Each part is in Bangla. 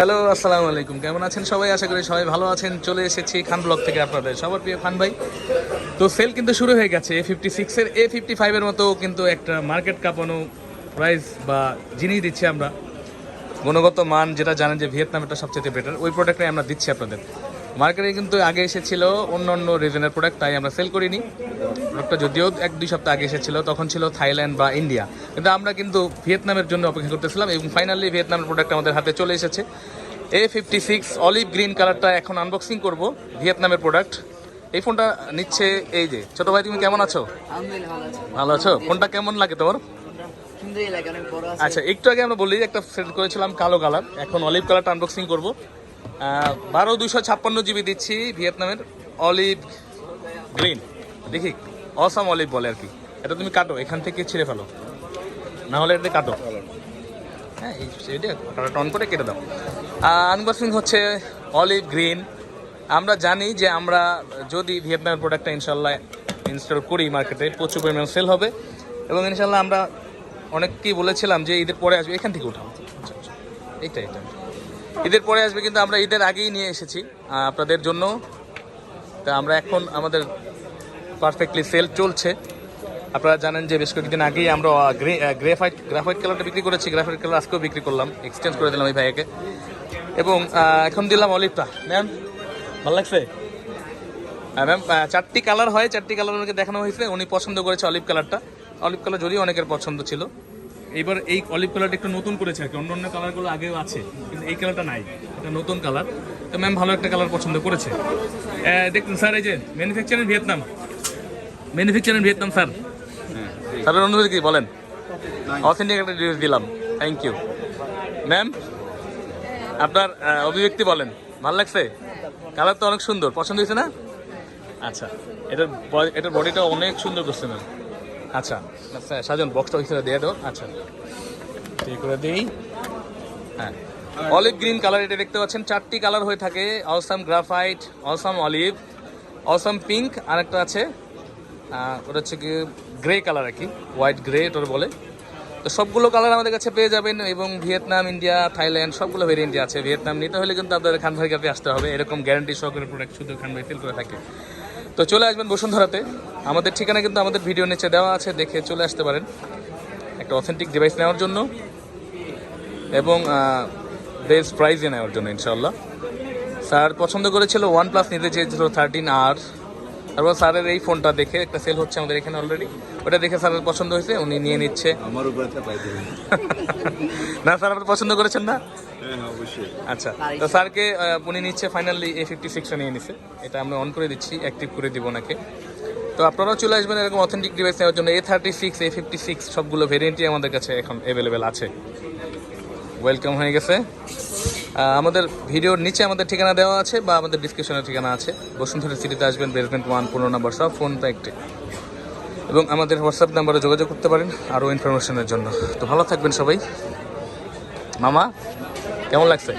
হ্যালো, আসসালামু আলাইকুম। কেমন আছেন সবাই? আশা করি সবাই ভালো আছেন। চলে এসেছি খান ব্লক থেকে আপনাদের। সবার প্রিয় খান ভাই। তো সেল কিন্তু শুরু হয়ে গেছে। এ ফিফটি সিক্সের এ ফিফটি ফাইভের মতো কিন্তু একটা মার্কেট কাঁপানো প্রাইস বা জিনিস দিচ্ছি আমরা। গুণগত মান যেটা জানেন যে ভিয়েতনামেরটা সবচেয়ে বেটার ওই প্রোডাক্টটাই আমরা দিচ্ছি আপনাদের। মার্কেটে কিন্তু আগে এসেছিল অন্য অন্য রিজনের প্রোডাক্ট তাই আমরা সেল করিনি। প্রোডাক্টটা যদিও এক দুই সপ্তাহ আগে এসেছিল তখন ছিল থাইল্যান্ড বা ইন্ডিয়া। কিন্তু আমরা কিন্তু ভিয়েতনামের জন্য অপেক্ষা করতেছিলাম এবং ফাইনালি ভিয়েতনামের প্রোডাক্ট আমাদের হাতে চলে এসেছে। A fifty six olive green কালারটা এখন আনবক্সিং করব ভিয়েতনামের প্রোডাক্ট এই ফোনটা নিচ্ছে এই যে। ছোট ভাই তুমি কেমন আছো? ভালো আছো। ফোনটা কেমন লাগে তোমার? আচ্ছা একটু আগে আমরা বলি একটা সেট করেছিলাম কালো কালার এখন অলিভ কালারটা আনবক্সিং করব। বারো দুশো ছাপ্পান্ন জিবি দিচ্ছি ভিয়েতনামের অলিভ গ্রিন দেখি। অসাম অলিভ বলে আর কি। এটা তুমি কাটো এখান থেকে ছিঁড়ে ফেলো। না হলে এটা কাটো। হ্যাঁ এই এটা কাটাটা অন করে কেটে দাও। আনবক্সিং হচ্ছে অলিভ গ্রিন। আমরা জানি যে আমরা যদি ভিয়েতনামের প্রোডাক্টটা ইনশাল্লাহ ইনস্টল করি মার্কেটে প্রচুর পরিমাণ সেল হবে। এবং ইনশাল্লাহ আমরা অনেককেই বলেছিলাম যে ঈদের পরে আসবে এখান থেকে উঠাও আচ্ছা, আচ্ছা। এইটা এটা ঈদের পরে আসবে কিন্তু আমরা ঈদের আগেই নিয়ে এসেছি আপনাদের জন্য। তা আমরা এখন আমাদের পারফেক্টলি সেল চলছে। আপনারা জানেন যে বেশ কয়েকদিন আগেই আমরা গ্রে গ্রেফাইট গ্রাফাইট কালারটা বিক্রি করেছি। গ্রাফাইট কালার আজকেও বিক্রি করলাম। এক্সচেঞ্জ করে দিলাম এই ভাইয়াকে। এবং এখন দিলাম অলিভটা ম্যাম ভালো লাগছে? হ্যাঁ ম্যাম চারটি কালার হয়। চারটি কালার ওনাকে দেখানো হয়েছে। উনি পছন্দ করেছে অলিভ কালারটা অলিভ কালার যদিও অনেকের পছন্দ ছিল। এবার এই অলিভ কালারটা একটু নতুন করেছে আর কি। অন্য অন্য কালারগুলো আগেও আছে কিন্তু এই কালারটা নাই। এটা নতুন কালার তো ম্যাম ভালো একটা কালার পছন্দ করেছে। দেখুন স্যার এই যে manufacturing Vietnam manufacturing Vietnam sir স্যারের অনুভূতি কি? বলেন। অথেন্টিক একটা রিভিউ দিলাম। থ্যাংক ইউ ম্যাম আপনার অভিব্যক্তি বলেন। ভালো লাগছে? কালার তো অনেক সুন্দর। পছন্দ হয়েছে না? আচ্ছা। এটার এটার বডিটা অনেক সুন্দর করছে ম্যাম আচ্ছা। আচ্ছা সাজন বক্সটা ওইখানে দিয়ে দাও। আচ্ছা। ঠিক করে দিই। হ্যাঁ। অলিভ গ্রিন কালার এটা দেখতে পাচ্ছেন। চারটি কালার হয়ে থাকে। Awesome graphite awesome olive awesome pink আরেকটা আছে আহ, ওটা হচ্ছে কি গ্রে কালার আর কি হোয়াইট গ্রে ওটার বলে। তো সবগুলো কালার আমাদের কাছে পেয়ে যাবেন এবং ভিয়েতনাম, ইন্ডিয়া, থাইল্যান্ড, সবগুলো ভেরিয়েন্টই আছে। ভিয়েতনাম নিতে হলে কিন্তু আপনাদের খান ভাই কাছে আসতে হবে। এরকম গ্যারান্টি সহকারে প্রোডাক্ট শুধু খান ভাই সেল করে থাকে। তো চলে আসবেন বসুন্ধরাতে। আমাদের ঠিকানা কিন্তু আমাদের ভিডিও নিচে দেওয়া আছে, দেখে চলে আসতে পারেন। একটা অথেন্টিক ডিভাইস নেওয়ার জন্য এবং বেস্ট প্রাইজে নেওয়ার জন্য ইনশাল্লাহ স্যার পছন্দ করেছিল ওয়ান প্লাস নিতে চেয়েছিল থার্টিন আর তারপর স্যারের এই ফোনটা দেখে একটা সেল হচ্ছে আমাদের এখানে অলরেডি ওটা দেখে স্যারের পছন্দ হয়েছে উনি নিয়ে নিচ্ছে। আমার উপরে না স্যার আপনি পছন্দ করেছেন না? হ্যাঁ হ্যাঁ অবশ্যই। আচ্ছা তো স্যারকে উনি নিচ্ছে ফাইনালি এ ফিফটি সিক্সটা নিয়ে নিচ্ছে এটা আমরা অন করে দিচ্ছি অ্যাক্টিভ করে দিব ওনাকে। তো আপনারাও চলে আসবেন এরকম অথেন্টিক ডিভাইস নেওয়ার জন্য। A thirty six A fifty six সবগুলো ভেরিয়েন্টই আমাদের কাছে এখন অ্যাভেলেবেল আছে। ওয়েলকাম হয়ে গেছে। আমাদের ভিডিওর নিচে আমাদের ঠিকানা দেওয়া আছে বা আমাদের ডিসক্রিপশনের ঠিকানা আছে। বসুন্ধরা সিটিতে আসবেন বেসমেন্ট ওয়ান পনেরো নম্বর সব ফোনটা একটি। এবং আমাদের হোয়াটসঅ্যাপ নাম্বারে যোগাযোগ করতে পারেন, আরও ইনফরমেশনের জন্য। তো ভালো থাকবেন সবাই। মামা, কেমন লাগছে?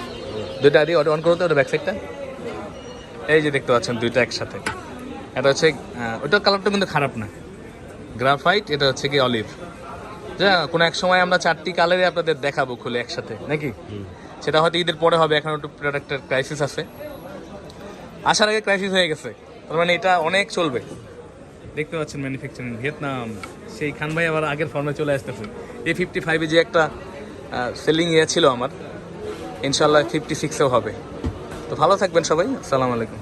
দুইটা আদি অন করো তো, ওটা ব্যাক সাইডটা এই যে দেখতে পাচ্ছেন, দুইটা একসাথে। এটা হচ্ছে ওটার কালারটা কিন্তু খারাপ না। গ্রাফাইট এটা হচ্ছে কি অলিভ যা, কোনো এক সময় আমরা চারটি কালারে আপনাদের দেখাবো খুলে একসাথে, নাকি? সেটা হয়তো ঈদের পরে হবে, এখন একটু প্রোডাক্টের ক্রাইসিস আছে। আসার আগে ক্রাইসিস হয়ে গেছে। তার মানে এটা অনেক চলবে। দেখতে পাচ্ছেন ম্যানুফ্যাকচারিং ভিয়েতনাম সেই খান ভাই আবার আগের ফর্মে চলে আসতেছে। এ ফিফটি ফাইভে যে একটা সেলিং ইয়ে ছিল আমার ইনশাল্লাহ ফিফটি সিক্সেও হবে। তো ভালো থাকবেন সবাই, আসসালামু আলাইকুম।